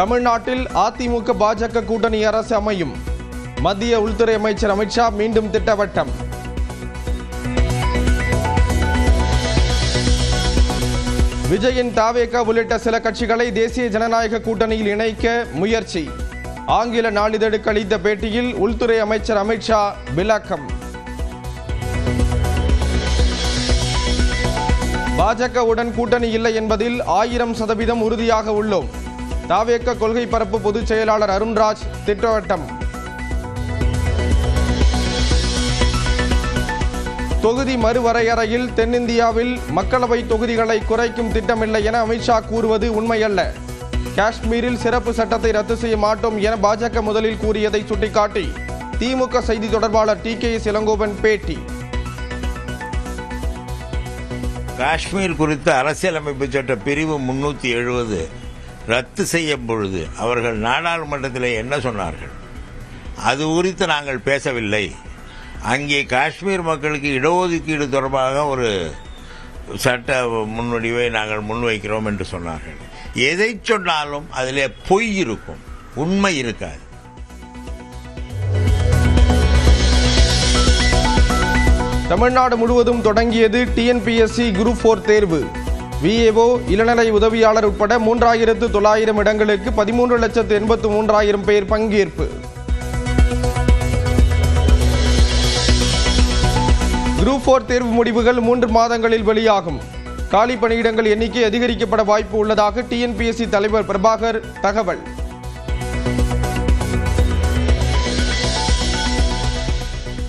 தமிழ்நாட்டில் அதிமுக பாஜக கூட்டணி அரசு அமையும். மத்திய உள்துறை அமைச்சர் அமித்ஷா மீண்டும் திட்டவட்டம். விஜயின் தாவேக உள்ளிட்ட சில கட்சிகளை தேசிய ஜனநாயக கூட்டணியில் இணைக்க முயற்சி. ஆங்கில நாளிதழுக்கு அளித்த பேட்டியில் உள்துறை அமைச்சர் அமித்ஷா விளக்கம். பாஜகவுடன் கூட்டணி இல்லை என்பதில் ஆயிரம் சதவீதம் உறுதியாக உள்ளோம். தாவேக்க கொள்கை பரப்பு பொதுச் செயலாளர் அருண்ராஜ் திட்டவட்டம். தொகுதி மறுவரையறையில் தென்னிந்தியாவில் மக்களவை தொகுதிகளை குறைக்கும் திட்டமில்லை என அமித்ஷா கூறுவது உண்மையல்ல. காஷ்மீரில் சிறப்பு சட்டத்தை ரத்து செய்ய மாட்டோம் என பாஜக முதலில் கூறியதை சுட்டிக்காட்டி திமுக செய்தி தொடர்பாளர் டி கே இளங்கோவன் பேட்டி. காஷ்மீர் குறித்த அரசியலமைப்பு சட்ட பிரிவு முன்னூற்றி எழுபது ரத்து செய்யும் பொழுது அவர்கள் நாடாளுமன்றத்தில் என்ன சொன்னார்கள்? அது குறித்து நாங்கள் பேசவில்லை. அங்கே காஷ்மீர் மக்களுக்கு இடஒதுக்கீடு தொடர்பாக ஒரு சட்ட முன்வடிவை நாங்கள் முன்வைக்கிறோம் என்று சொன்னார்கள். எதை சொன்னாலும் அதிலே பொய் இருக்கும். உண்மை இருக்காது. தமிழ்நாடு முழுவதும் தொடங்கியது டிஎன்பிஎஸ்சி குரூப் ஃபோர் தேர்வு. விஏஓ இளநிலை உதவியாளர் உட்பட மூன்றாயிரத்து தொள்ளாயிரம் இடங்களுக்கு பதிமூன்று லட்சத்து எண்பத்து மூன்றாயிரம் பேர் பங்கேற்பு. குரூப் போர் தேர்வு முடிவுகள் மூன்று மாதங்களில் வெளியாகும். காலி பணியிடங்கள் எண்ணிக்கை அதிகரிக்கப்பட வாய்ப்பு உள்ளதாக டிஎன்பிஎஸ்சி தலைவர் பிரபாகர் தகவல்.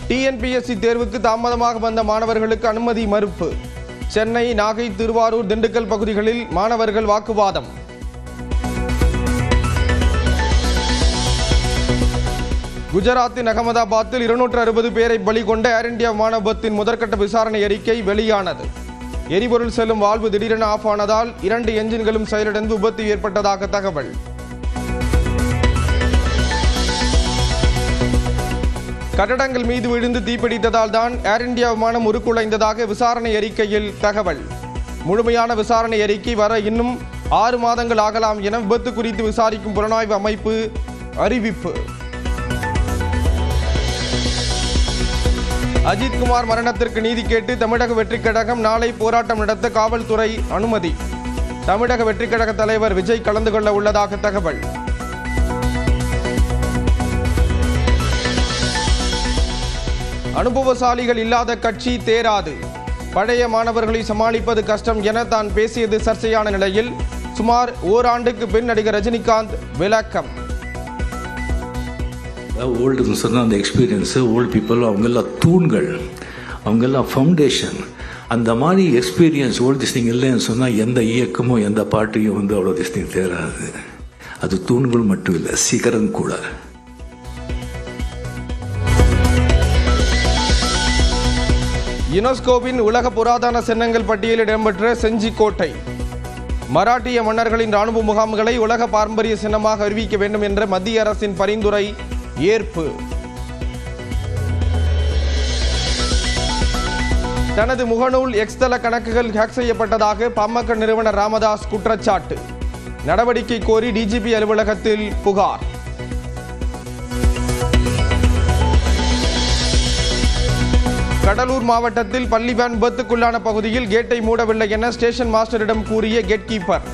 டிஎன்பிஎஸ்சி தேர்வுக்கு தாமதமாக வந்த மாணவர்களுக்கு அனுமதி மறுப்பு. சென்னை நாகை திருவாரூர் திண்டுக்கல் பகுதிகளில் மாணவர்கள் வாக்குவாதம். குஜராத்தின் அகமதாபாத்தில் இருநூற்று அறுபது பேரை பலி கொண்ட ஏர் இந்தியா மாணவத்தின் முதற்கட்ட விசாரணை அறிக்கை வெளியானது. எரிபொருள் செல்லும் வால்வு திடீரென ஆஃப் ஆனதால் இரண்டு என்ஜின்களும் செயலிழந்து விபத்து ஏற்பட்டதாக தகவல். கட்டடங்கள் மீது விழுந்து தீப்பிடித்ததால் தான் ஏர் இந்தியா விமானம் உருக்குலைந்ததாக விசாரணை அறிக்கையில் தகவல். முழுமையான விசாரணை அறிக்கை வர இன்னும் ஆறு மாதங்கள் ஆகலாம் என விபத்து குறித்து விசாரிக்கும் புலனாய்வு அமைப்பு அறிவிப்பு. அஜித்குமார் மரணத்திற்கு நீதி கேட்டு தமிழக வெற்றிக் கழகம் நாளை போராட்டம் நடத்த காவல்துறை அனுமதி. தமிழக வெற்றிக் கழக தலைவர் விஜய் கலந்து கொள்ள உள்ளதாக தகவல். அனுபவசாலிகள் இல்லாத கட்சி தேராது. பழைய மாணவர்களை சமாளிப்பது கஷ்டம் என தான் பேசியது சர்ச்சையான நிலையில் சுமார் ஓராண்டுக்கு பின் நடிகர் ரஜினிகாந்த் விளக்கம். ஓல்டுன்னு சொன்னால் அந்த எக்ஸ்பீரியன்ஸு ஓல்டு பீப்புள் அவங்கெல்லாம் தூண்கள் அவங்கெல்லாம் ஃபவுண்டேஷன் அந்த மாதிரி எக்ஸ்பீரியன்ஸ் ஓல்டு திஸ்டிங் இல்லைன்னு சொன்னால் எந்த இயக்கமும் எந்த பாட்டியும் வந்து அவ்வளோ திஸ்டிங் தேராது. அது தூண்கள் மட்டும் இல்லை சிகரம் கூட. யுனெஸ்கோவின் உலக புராதன சின்னங்கள் பட்டியலில் இடம்பெற்ற செஞ்சி கோட்டை மராட்டிய மன்னர்களின் ராணுவ முகாம்களை உலக பாரம்பரிய சின்னமாக அறிவிக்க வேண்டும் என்ற மத்திய அரசின் பரிந்துரை ஏற்பு. தனது முகநூல் எக்ஸ்தல கணக்குகள் ஹேக் செய்யப்பட்டதாக பாமக நிறுவனர் ராமதாஸ் குற்றச்சாட்டு. நடவடிக்கை கோரி டிஜிபி அலுவலகத்தில் புகார். கடலூர் மாவட்டத்தில் பள்ளி வேன் விபத்துக்குள்ளான பகுதியில் கேட்டை மூடவில்லை என ஸ்டேஷன் மாஸ்டரிடம் கூறிய கேட் கீப்பர்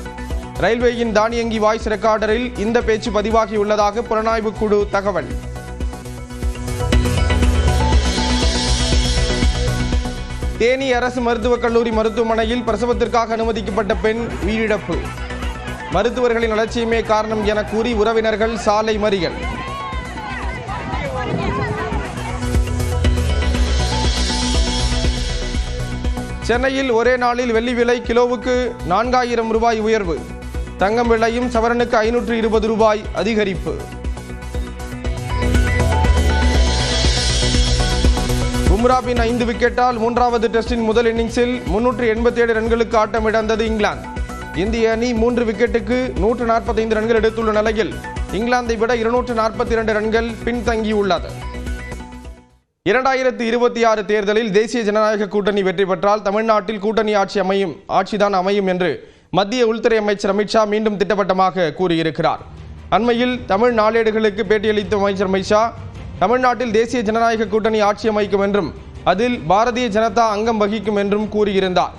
ரயில்வேயின் தானியங்கி வாய்ஸ் ரெக்கார்டரில் இந்த பேச்சு பதிவாகியுள்ளதாக புலனாய்வு குழு தகவல். தேனி அரசு மருத்துவக் கல்லூரி மருத்துவமனையில் பிரசவத்திற்காக அனுமதிக்கப்பட்ட பெண் உயிரிழப்பு. மருத்துவர்களின் அலட்சியமே காரணம் என கூறி உறவினர்கள் சாலை மறியல். சென்னையில் ஒரே நாளில் வெள்ளி விலை கிலோவுக்கு நான்காயிரம் ரூபாய் உயர்வு. தங்கம் விலையும் சவரனுக்கு ஐநூற்று இருபது ரூபாய் அதிகரிப்பு. பும்ராவின் ஐந்து விக்கெட்டால் மூன்றாவது டெஸ்டின் முதல் இன்னிங்ஸில் முன்னூற்று எண்பத்தி ஏழு ரன்களுக்கு ஆட்டமிழந்தது இங்கிலாந்து. இந்திய அணி மூன்று விக்கெட்டுக்கு நூற்று நாற்பத்தைந்து ரன்கள் எடுத்துள்ள நிலையில் இங்கிலாந்தை விட இருநூற்று நாற்பத்தி இரண்டு ரன்கள் பின்தங்கியுள்ளது. இரண்டாயிரத்தி இருபத்தி ஆறு தேர்தலில் தேசிய ஜனநாயக கூட்டணி வெற்றி பெற்றால் தமிழ்நாட்டில் கூட்டணி ஆட்சி அமையும் ஆட்சிதான் அமையும் என்று மத்திய உள்துறை அமைச்சர் அமித்ஷா மீண்டும் திட்டவட்டமாக கூறியிருக்கிறார். அண்மையில் தமிழ் நாளேடுகளுக்கு பேட்டியளித்த அமைச்சர் அமித்ஷா தமிழ்நாட்டில் தேசிய ஜனநாயக கூட்டணி ஆட்சி அமைக்கும் என்றும் அதில் பாரதிய ஜனதா அங்கம் வகிக்கும் என்றும் கூறியிருந்தார்.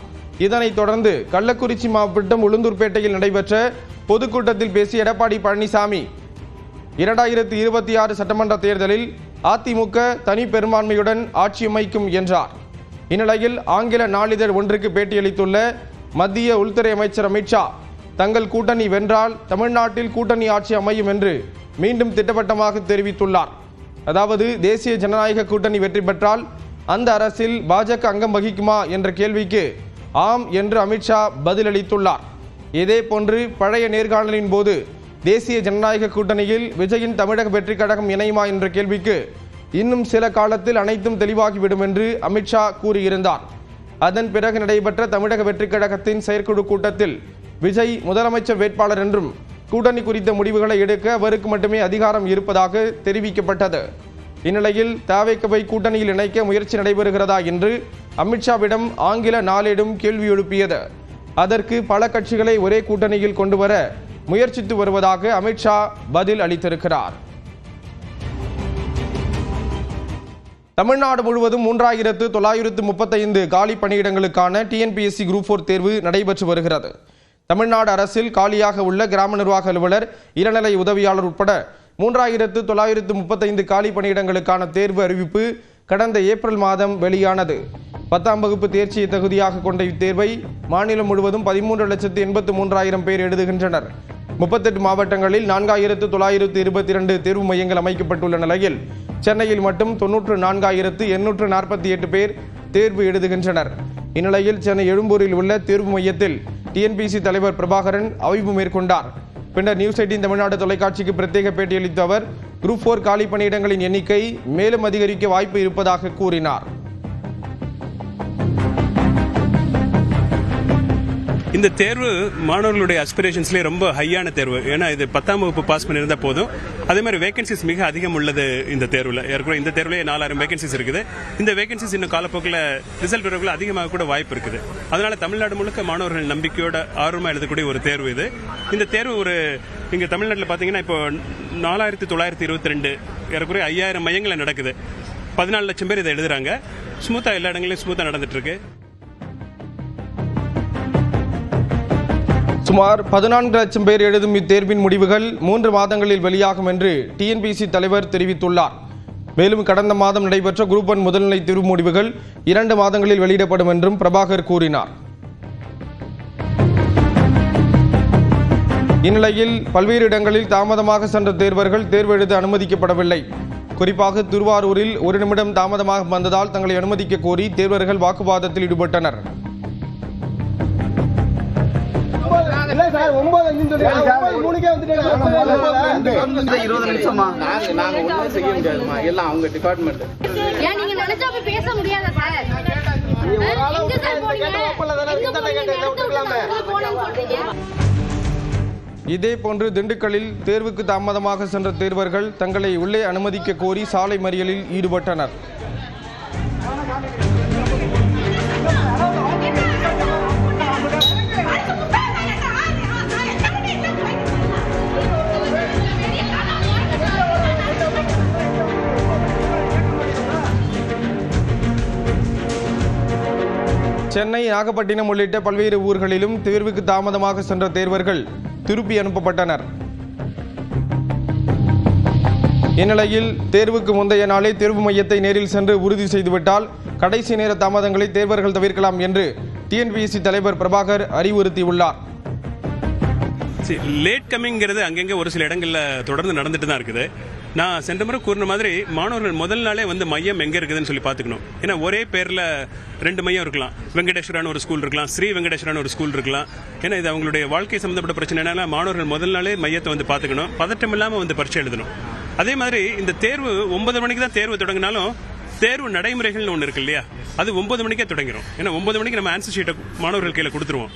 இதனைத் தொடர்ந்து கள்ளக்குறிச்சி மாவட்டம் உளுந்தூர்பேட்டையில் நடைபெற்ற பொதுக்கூட்டத்தில் பேசிய எடப்பாடி பழனிசாமி இரண்டாயிரத்தி இருபத்தி ஆறு சட்டமன்ற தேர்தலில் அதிமுக தனி பெரும்பான்மையுடன் ஆட்சி அமைக்கும் என்றார். இந்நிலையில் ஆங்கில நாளிதழ் ஒன்றுக்கு பேட்டியளித்துள்ள மத்திய உள்துறை அமைச்சர் அமித்ஷா தங்கள் கூட்டணி வென்றால் தமிழ்நாட்டில் கூட்டணி ஆட்சி அமையும் என்று மீண்டும் திட்டவட்டமாக தெரிவித்துள்ளார். அதாவது தேசிய ஜனநாயக கூட்டணி வெற்றி பெற்றால் அந்த அரசில் பாஜக அங்கம் வகிக்குமா என்ற கேள்விக்கு ஆம் என்று அமித்ஷா பதிலளித்துள்ளார். இதேபோன்று பழைய நேர்காணலின் போது தேசிய ஜனநாயக கூட்டணியில் விஜயின் தமிழக வெற்றி கழகம் இணையுமா என்ற கேள்விக்கு இன்னும் சில காலத்தில் அனைத்தும் தெளிவாகிவிடும் என்று அமித்ஷா கூறியிருந்தார். அதன் பிறகு நடைபெற்ற தமிழக வெற்றிக் கழகத்தின் செயற்குழு கூட்டத்தில் விஜய் முதலமைச்சர் வேட்பாளர் என்றும் கூட்டணி குறித்த முடிவுகளை எடுக்க அவருக்கு மட்டுமே அதிகாரம் இருப்பதாக தெரிவிக்கப்பட்டது. இந்நிலையில் தாவேக்கவை கூட்டணியில் இணைக்க முயற்சி நடைபெறுகிறதா என்று அமித்ஷாவிடம் ஆங்கில நாளேடும் கேள்வி எழுப்பியது. அதற்கு பல கட்சிகளை ஒரே கூட்டணியில் கொண்டு வர முயற்சித்து வருவதாக அமித்ஷா பதில் அளித்திருக்கிறார். தமிழ்நாடு முழுவதும் மூன்றாயிரத்து தொள்ளாயிரத்து முப்பத்தைந்து காலி பணியிடங்களுக்கான டிஎன்பிஎஸ்சி குரூப் ஃபோர் தேர்வு நடைபெற்று வருகிறது. தமிழ்நாடு அரசில் காலியாக உள்ள கிராம நிர்வாக அலுவலர் இளநிலை உதவியாளர் உட்பட மூன்றாயிரத்து தொள்ளாயிரத்து முப்பத்தைந்து காலி பணியிடங்களுக்கான தேர்வு அறிவிப்பு கடந்த ஏப்ரல் மாதம் வெளியானது. பத்தாம் வகுப்பு தேர்ச்சியை தகுதியாக கொண்ட இத்தேர்வை மாநிலம் முழுவதும் பதிமூன்று லட்சத்து எண்பத்து மூன்றாயிரம் பேர் எழுதுகின்றனர். முப்பத்தெட்டு மாவட்டங்களில் நான்காயிரத்து தொள்ளாயிரத்து இருபத்தி இரண்டு தேர்வு மையங்கள் அமைக்கப்பட்டுள்ள நிலையில் சென்னையில் மட்டும் தொன்னூற்று நான்காயிரத்து எண்ணூற்று நாற்பத்தி எட்டு பேர் தேர்வு எழுதுகின்றனர். இந்நிலையில் சென்னை எழும்பூரில் உள்ள தேர்வு மையத்தில் டிஎன்பிசி தலைவர் பிரபாகரன் ஆய்வு மேற்கொண்டார். பின்னர் நியூஸ் எயிட்டின் தமிழ்நாடு தொலைக்காட்சிக்கு பிரத்யேக பேட்டியளித்த அவர் குரூப் ஃபோர் காலி பணியிடங்களின் எண்ணிக்கை மேலும் அதிகரிக்க வாய்ப்பு இருப்பதாக கூறினார். இந்த தேர்வு மாணவர்களுடைய அஸ்பிரேஷன்ஸ்லேயே ரொம்ப ஹையான தேர்வு. ஏன்னா இது பத்தாம் வகுப்பு பாஸ் பண்ணியிருந்தால் போதும். அதே மாதிரி வேகன்சிஸ் மிக அதிகம் உள்ளது இந்த தேர்வில். ஏற்கனவே இந்த தேர்வுலேயே நாலாயிரம் வேகன்சிஸ் இருக்குது. இந்த வேகன்சிஸ் இன்னும் காலப்போக்கில் ரிசல்ட் வரவுகள் அதிகமாக கூட வாய்ப்பு இருக்குது. அதனால தமிழ்நாடு முழுக்க மாணவர்கள் நம்பிக்கையோட ஆர்வமாக எழுதக்கூடிய ஒரு தேர்வு இது. இந்த தேர்வு ஒரு இங்கே தமிழ்நாட்டில் பார்த்தீங்கன்னா இப்போ நாலாயிரத்தி தொள்ளாயிரத்தி இருபத்தி ரெண்டு ஏறக்குறைய ஐயாயிரம் மையங்களில் நடக்குது. பதினாலு லட்சம் பேர் இதை எழுதுகிறாங்க ஸ்மூத்தாக எல்லா இடங்களையும் ஸ்மூத்தாக நடந்துட்டுருக்கு சுமார் பதினான்கு லட்சம் பேர் எழுதும் இத்தேர்வின் முடிவுகள் மூன்று மாதங்களில் வெளியாகும் என்று டிஎன்பிசி தலைவர் தெரிவித்துள்ளார். மேலும் கடந்த மாதம் நடைபெற்ற குரூப் ஒன் முதல்நிலை தேர்வு முடிவுகள் இரண்டு மாதங்களில் வெளியிடப்படும் என்றும் பிரபாகர் கூறினார். இந்நிலையில் பல்வேறு இடங்களில் தாமதமாக சென்ற தேர்வர்கள் தேர்வு எழுத அனுமதிக்கப்படவில்லை. குறிப்பாக திருவாரூரில் ஒரு நிமிடம் தாமதமாக வந்ததால் தங்களை அனுமதிக்க கோரி தேர்வர்கள் வாக்குவாதத்தில் ஈடுபட்டனர். இல்ல சார் ஒன்பது அஞ்சுன்னு சொல்லிருக்காங்க. ஒன்பது மூணுக்கே வந்துட்டு இந்த இருபது நிமிஷமா நாங்க நாங்க ஒண்ணும் செய்ய முடியாதுமா எல்லாம் அவங்க டிபார்ட்மெண்ட் ஏன் நீங்க நினைச்சா போய் பேச முடியாதா சார்? எங்க சார் போனீங்க? எங்க போனீங்க? இந்த இடத்த விட்டு நான் உள்ள போனேன்னு சொல்றீங்க. இதேபோன்று திண்டுக்கல்லில் தேர்வுக்கு தாமதமாக சென்ற தேர்வர்கள் தங்களை உள்ளே அனுமதிக்க கோரி சாலை மறியலில் ஈடுபட்டனர். சென்னை நாகப்பட்டினம் உள்ளிட்ட பல்வேறு ஊர்களிலும் தேர்வுக்கு தாமதமாக சென்ற தேர்வர்கள் திருப்பி அனுப்பப்பட்டனர். இந்நிலையில் தேர்வுக்கு முந்தைய நாளே தேர்வு மையத்தை நேரில் சென்று உறுதி செய்துவிட்டால் கடைசி நேர தாமதங்களை தேர்வர்கள் தவிர்க்கலாம் என்று டிஎன்பிஎஸ்சி தலைவர் பிரபாகர் அறிவுறுத்தியுள்ளார். லேட் கம்மிங்கிறது அங்கங்கே ஒரு சில இடங்களில் தொடர்ந்து நடந்துட்டு தான் இருக்குது. நான் சென்ற முறை கூறின மாதிரி மாணவர்கள் முதல் நாளே வந்து மையம் எங்கே இருக்குதுன்னு சொல்லி பார்த்துக்கணும். ஏன்னா ஒரே பேரில் ரெண்டு மையம் இருக்கலாம். வெங்கடேஸ்வரான ஒரு ஸ்கூல் இருக்கலாம். ஸ்ரீ வெங்கடேஸ்வரான ஒரு ஸ்கூல் இருக்கலாம். ஏன்னா இது அவங்களுடைய வாழ்க்கை சம்மந்தப்பட்ட பிரச்சனை. என்னென்னா மாணவர்கள் முதல் நாளே மையத்தை வந்து பார்த்துக்கணும். பதட்டம் இல்லாமல் வந்து பரீட்சை எழுதணும். அதே மாதிரி இந்த தேர்வு ஒன்பது மணிக்கு தான் தேர்வு தொடங்கினாலும் தேர்வு நடைமுறைகள்னு ஒன்று இருக்கு இல்லையா? அது ஒன்பது மணிக்கே தொடங்கிடும் ஏன்னா ஒன்பது மணிக்கு நம்ம ஆன்சர் ஷீட்டை மாணவர்கள் கையில் கொடுத்துருவோம்.